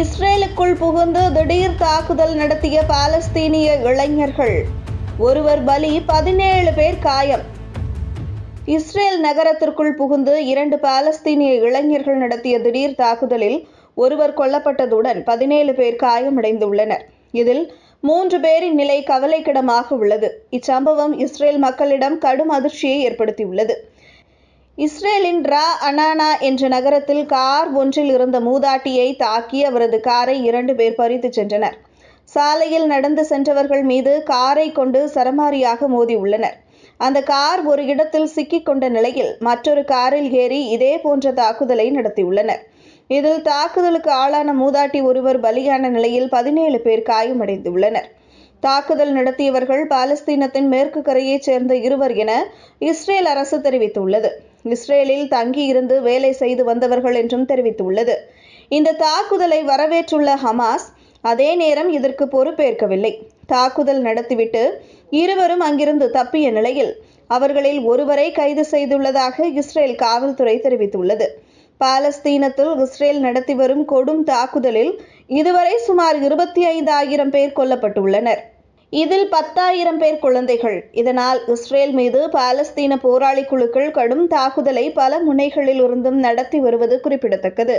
இஸ்ரேலுக்குள் புகுந்து திடீர் தாக்குதல் நடத்திய பாலஸ்தீனிய இளைஞர்கள். ஒருவர் பலி பதினேழு பேர் காயம். இஸ்ரேல் நகரத்திற்குள் புகுந்து இரண்டு பாலஸ்தீனிய இளைஞர்கள் நடத்திய திடீர் தாக்குதலில் ஒருவர் கொல்லப்பட்டதுடன் பதினேழு பேர் காயமடைந்துள்ளனர். இதில் மூன்று பேரின் நிலை கவலைக்கிடமாக உள்ளது. இச்சம்பவம் இஸ்ரேல் மக்களிடம் கடும் அதிர்ச்சியை ஏற்படுத்தியுள்ளது. இஸ்ரேலின் ரா அனானா என்ற நகரத்தில் கார் ஒன்றில் இருந்த மூதாட்டியை தாக்கி அவரது காரை இரண்டு பேர் பறித்துச் சென்றனர். சாலையில் நடந்து சென்றவர்கள் மீது காரை கொண்டு சரமாரியாக மோதியுள்ளனர் அந்த கார் ஒரு இடத்தில் சிக்கிக்கொண்ட நிலையில் மற்றொரு காரில் ஏறி இதே போன்ற தாக்குதலை நடத்தியுள்ளனர். இதில் தாக்குதலுக்கு ஆளான மூதாட்டி ஒருவர் பலியான நிலையில் பதினேழு பேர் காயமடைந்துள்ளனர். தாக்குதல் நடத்தியவர்கள் பாலஸ்தீனத்தின் மேற்கு கரையைச் சேர்ந்த இருவர் என இஸ்ரேல் அரசு தெரிவித்துள்ளது. இஸ்ரேலில் தங்கியிருந்து வேலை செய்து வந்தவர்கள் என்றும் தெரிவித்துள்ளது. இந்த தாக்குதலை வரவேற்றுள்ள ஹமாஸ் அதே நேரம் இதற்கு பொறுப்பேற்கவில்லை. தாக்குதல் நடத்திவிட்டு இருவரும் அங்கிருந்து தப்பிய நிலையில் அவர்களில் ஒருவரை கைது செய்துள்ளதாக இஸ்ரேல் காவல்துறை தெரிவித்துள்ளது. பாலஸ்தீனத்தில் இஸ்ரேல் நடத்தி வரும் கொடும் தாக்குதலில் இதுவரை சுமார் இருபத்தி ஐந்தாயிரம் பேர் கொல்லப்பட்டுள்ளனர். இதில் பத்தாயிரம் பேர் குழந்தைகள். இதனால் இஸ்ரேல் மீது பாலஸ்தீன போராளி குழுக்கள் கடும் தாக்குதலை பல முனைகளில் இருந்தும் நடத்தி வருவது குறிப்பிடத்தக்கது.